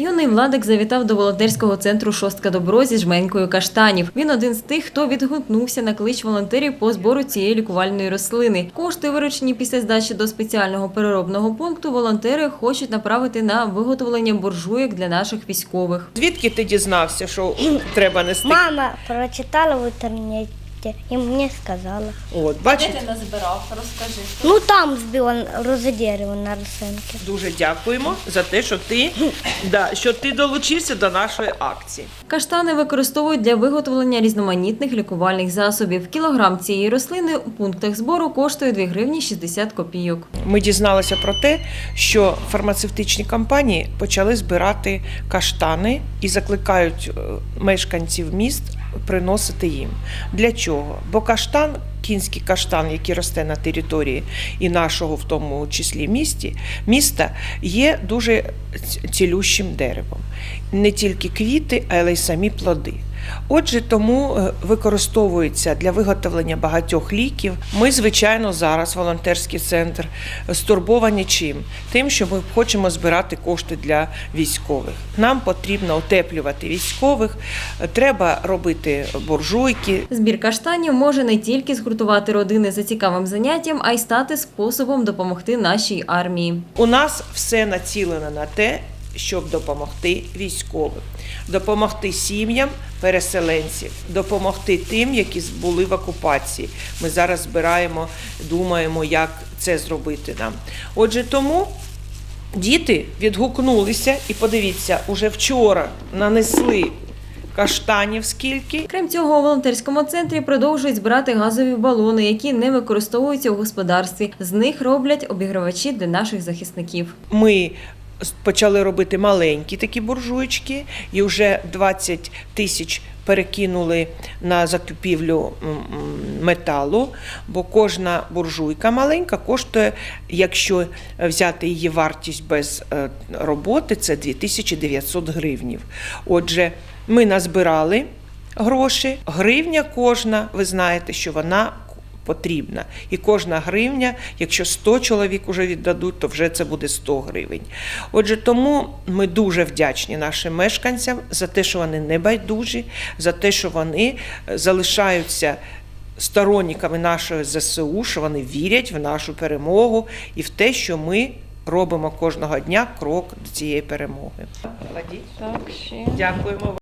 Юний владик завітав до волонтерського центру Шостка добро зі жменькою каштанів. Він один з тих, хто відгукнувся на клич волонтерів по збору цієї лікувальної рослини. Кошти, виручені після здачі до спеціального переробного пункту, волонтери хочуть направити на виготовлення буржуйок для наших військових. Звідки ти дізнався, що треба нести? Мама прочитала в інтернеті і мені сказала. От, бачите, назбирав? Розкажи. Ну там збила рози дерева на рослинки. дуже дякуємо за те, що ти, да, що ти долучився до нашої акції. Каштани використовують для виготовлення різноманітних лікувальних засобів. Кілограм цієї рослини у пунктах збору коштує 2 гривні 60 копійок. Ми дізналися про те, що фармацевтичні компанії почали збирати каштани і закликають е, мешканців міст приносити їм. Для чого? Бо каштан, кінський каштан, який росте на території і нашого, в тому числі місті, міста, є дуже цілющим деревом. Не тільки квіти, але й самі плоди. Отже, тому е, використовується для виготовлення багатьох ліків. Ми, звичайно, зараз волонтерський центр стурбовані чим? Тим, що ми хочемо збирати кошти для військових. Нам потрібно утеплювати військових, е, треба робити буржуйки. Збір каштанів може не тільки згуртувати родини за цікавим заняттям, а й стати способом допомогти нашій армії. У нас все націлено на те, щоб допомогти військовим, допомогти сім'ям переселенців, допомогти тим, які були в окупації. Ми зараз збираємо, думаємо, як це зробити нам. Отже, тому. Діти відгукнулися і подивіться, уже вчора нанесли каштанів скільки, Крім цього, у волонтерському центрі продовжують збирати газові балони, які не використовуються у господарстві. З них роблять обігрівачі для наших захисників. Ми почали робити маленькі такі буржуйчики, і вже 20 тисяч перекинули на закупівлю металу, бо кожна буржуйка маленька коштує, якщо взяти її вартість без е, роботи, це 2900 гривнів. Отже, ми назбирали гроші, гривня кожна, ви знаєте, що вона потрібна. І кожна гривня, якщо 100 чоловік уже віддадуть, то вже це буде 100 гривень. Отже, тому ми дуже вдячні нашим мешканцям за те, що вони не байдужі, за те, що вони е, залишаються сторонниками нашої ЗСУ, що вони вірять в нашу перемогу і в те, що ми робимо кожного дня крок до цієї перемоги. Кладіть. Так, ще. Дякуємо.